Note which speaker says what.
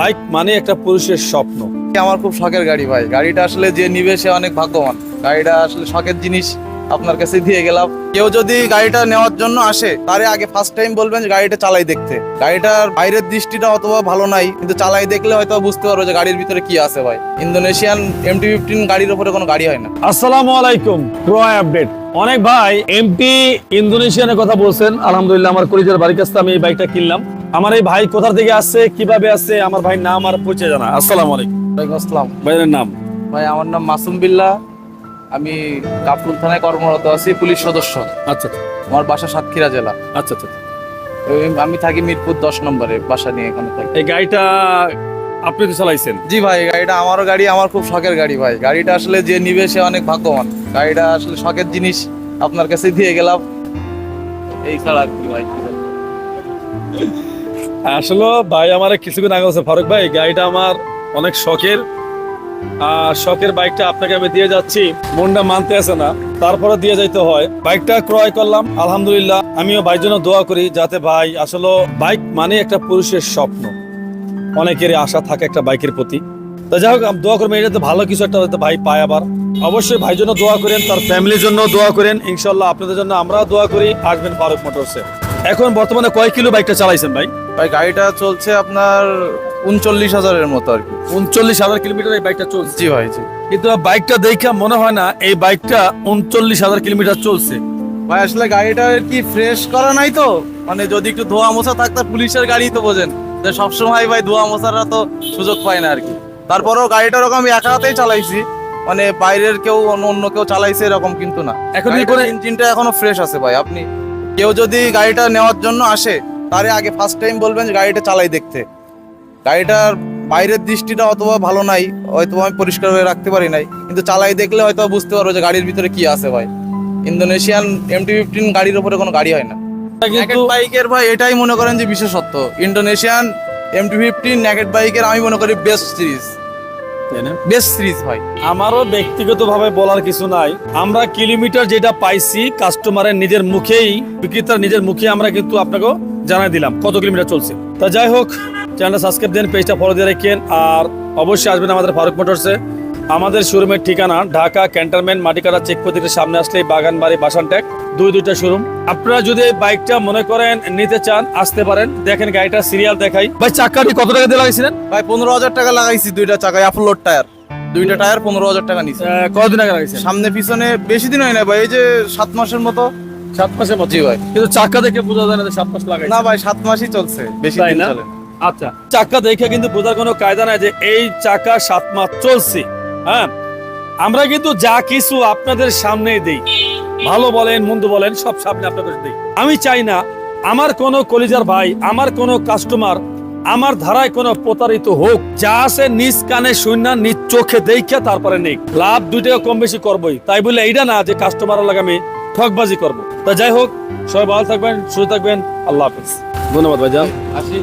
Speaker 1: Bike মানে একটা পুরুষের স্বপ্ন।
Speaker 2: আমার খুব শখের গাড়ি ভাই। গাড়িটা আসলে যে নিবে সে অনেক ভাগ্যবান। গাড়িটা আসলে শখের জিনিস আপনার কাছে দিয়ে গেলাম। কেউ যদি গাড়িটা নেওয়ার জন্য আসে তারে আগে ফার্স্ট টাইম বলবেন যে গাড়িটা চালাই দেখতে। গাড়িটার বাইরের দৃষ্টিটা অথবা ভালো নাই কিন্তু চালাই দেখলে হয়তো বুঝতে পারব যে গাড়ির ভিতরে কি আছে ভাই। ইন্দোনেশিয়ান এমটি ফিফটিন গাড়ির উপরে কোনো গাড়ি হয় না।
Speaker 1: আসসালামু আলাইকুম ক্রয় আপডেট। অনেক ভাই এমপি ইন্দোনেশিয়ানের কথা বলছেন। আলহামদুলিল্লাহ আমার কলিজার বাড়ির কাছে আমি এই বাইকটা কিনলাম। আমার এই ভাই কোথা থেকে আসছে কীভাবে আসছে আমার ভাই নাম আর পরিচয় জানা। আসসালামু আলাইকুম।
Speaker 2: ওয়ালাইকুম আসসালাম।
Speaker 1: ভাইয়ের নাম?
Speaker 2: ভাই আমার নাম মাসুম বিল্লা। আমি কাপরুল থানায় কর্মরত আছি পুলিশ সদস্য।
Speaker 1: আচ্ছা
Speaker 2: আমার বাসা সাতক্ষীরা জেলা।
Speaker 1: আচ্ছা আচ্ছা
Speaker 2: আমি থাকি মিরপুর দশ নম্বরে বাসা নিয়ে এখানে থাকি।
Speaker 1: এই গাড়িটা আপনি তো চালাইছেন?
Speaker 2: জি ভাই গাড়িটা আমারও গাড়ি আমার খুব শখের গাড়ি ভাই। গাড়িটা আসলে যে নিবে সে অনেক ভাগ্যবান। গাড়িটা আসলে শখের জিনিস আপনার কাছে দিয়ে গেলাম। এই ছাড়া কি ভাই।
Speaker 1: আসলে ভাই আমার কিছুদিন আগে আছে ফারুক ভাই, গাড়িটা আমার অনেক শখের, আর শখের বাইকটা আপনাকে আমি দিয়ে যাচ্ছি। মনটা মানতে আছে না তারপরে দিয়ে যাইতে হয়। বাইকটা ক্রয় করলাম, আলহামদুলিল্লাহ। আমিও ভাইয়ের জন্য দোয়া করি, যাতে ভাই, আসলে বাইক মানে একটা পুরুষের স্বপ্ন। অনেকেরই আশা থাকে একটা বাইকের প্রতি। তো যাই হোক দোয়া করবেন এটাতে ভালো কিছু একটা যাতে ভাই পায় আবার। অবশ্যই ভাই জন্য দোয়া করেন তার ফ্যামিলির জন্য দোয়া করেন। ইনশাল্লাহ আপনাদের জন্য আমরাও দোয়া করি আসবেন ফারুক মোটরসে। এখন বর্তমানে কয় কিলো বাইকটা চালাইছেন ভাই?
Speaker 2: ভাই গাড়িটা চলছে আপনার উনচল্লিশ হাজারের মতো আর কি।
Speaker 1: উনচল্লিশ হাজার কিলোমিটার এই বাইকটা চলছে?
Speaker 2: জি ভাই জি।
Speaker 1: কিন্তু বাইকটা দেখে মনে হয় না এই বাইকটা উনচল্লিশ হাজার কিলোমিটার চলছে।
Speaker 2: ভাই আসলে গাড়িটা কি ফ্রেশ করা নাই তো? মানে যদি একটু ধোয়া মোছা থাকতো পুলিশের গাড়ি তো বোঝেন। যে সবসময় ভাই ধোয়া মোছাটা তো সুযোগ পায় না আর কি। তারপরেও গাড়িটা ওরকম আমি একা হাতেই চালাইছি। মানে বাইরের কেউ অন্য কেউ চালাইছে এরকম কিন্তু না।
Speaker 1: এখন
Speaker 2: ইঞ্জিনটা এখনও ফ্রেশ আছে ভাই। আপনি কেউ যদি গাড়িটা নেওয়ার জন্য আসে তারে আগে ফার্স্ট টাইম বলবেন যে গাড়িটা চালাই দেখতে। গাড়িটার বাইরের দৃষ্টিটা অথবা ভালো নাই হয়তো আমি পরিষ্কার হয়ে রাখতে পারি নাই। কিন্তু চালাই দেখলে হয়তো বুঝতে পারব যে গাড়ির ভিতরে কি আছে ভাই। ইন্দোনেশিয়ান এমটি ফিফটিন গাড়ির উপরে কোনো গাড়ি হয় না।
Speaker 1: কিন্তু
Speaker 2: বাইকের ভাই এটাই মনে করেন যে বিশেষত্ব। ইন্দোনেশিয়ান এমটি ফিফটিন ন্যাকেট বাইকের আমি মনে করি বেস্ট সিরিজ সিরিজ
Speaker 1: আমারও ব্যক্তিগতভাবে বলার কিছু নাই। আমরা কিলোমিটার যেটা পাইছি কাস্টমারের নিজের মুখেই নিজের মুখে আমরা কিন্তু জানাই দিলাম কত কিলোমিটার চলছে। তা যাই হোক চ্যানেলটা সাবস্ক্রাইব দেন পেজটা ফলো দিয়ে রাখেন, আর অবশ্যই আসবেন আমাদের ফারুক মোটরসে। আমাদের শোরুমের ঠিকানা ঢাকা ক্যান্টনমেন্ট মাটিকাটা চেক প্রতীকের সামনে আসলে বাগানবাড়ি বাসানটেক দুই দুইটা শোরুম। আপনারা যদি বাইকটা মনে করেন নিতে চান আসতে পারেন। দেখেন গাড়িটা সিরিয়াল দেখাই। ভাই চাকাটি কত টাকা দিয়ে লাগাইছিলেন?
Speaker 2: ভাই পনেরো হাজার টাকা লাগাইছি দুইটা চাকায় আপলোড টায়ার। দুইটা টায়ার পনেরো হাজার টাকা নিছে।
Speaker 1: আহ, কতদিন আগে লাগাইছেন?
Speaker 2: সামনে পিছনে বেশি দিন হয় না ভাই এই যে সাত মাসের মতো।
Speaker 1: সাত মাসের মতো?
Speaker 2: ভাই।
Speaker 1: কিন্তু চাকা দেখে বোঝা যায় না সাত মাস লাগাই
Speaker 2: না ভাই সাত মাসই চলছে বেশি দিন চলে।
Speaker 1: আচ্ছা চাকা দেখে কিন্তু বোঝার কোনো কায়দা নাই যে এই চাকা সাত মাস চলছে। হ্যাঁ আমরা কিন্তু যা কিছু আপনাদের সামনে দেই। ভালো বলেন মন্দ বলেন সব সামনে আপনাদের দেই। আমি চাই না আমার কোনো কলিজার ভাই আমার কোনো কাস্টমার আমার ধারায় কোনো প্রতারিত হোক যা আছে নিজ কানে শূন্য নিজ চোখে দেখে তারপরে নেই। লাভ দুইটাকে কম বেশি করবোই। তাই বলে এইটা না যে কাস্টমারের লাগে আমি ঠকবাজি করব। তা যাই হোক সবাই ভালো থাকবেন সুস্থ থাকবেন আল্লাহ হাফিজ। ধন্যবাদ ভাইজান।
Speaker 2: আসি।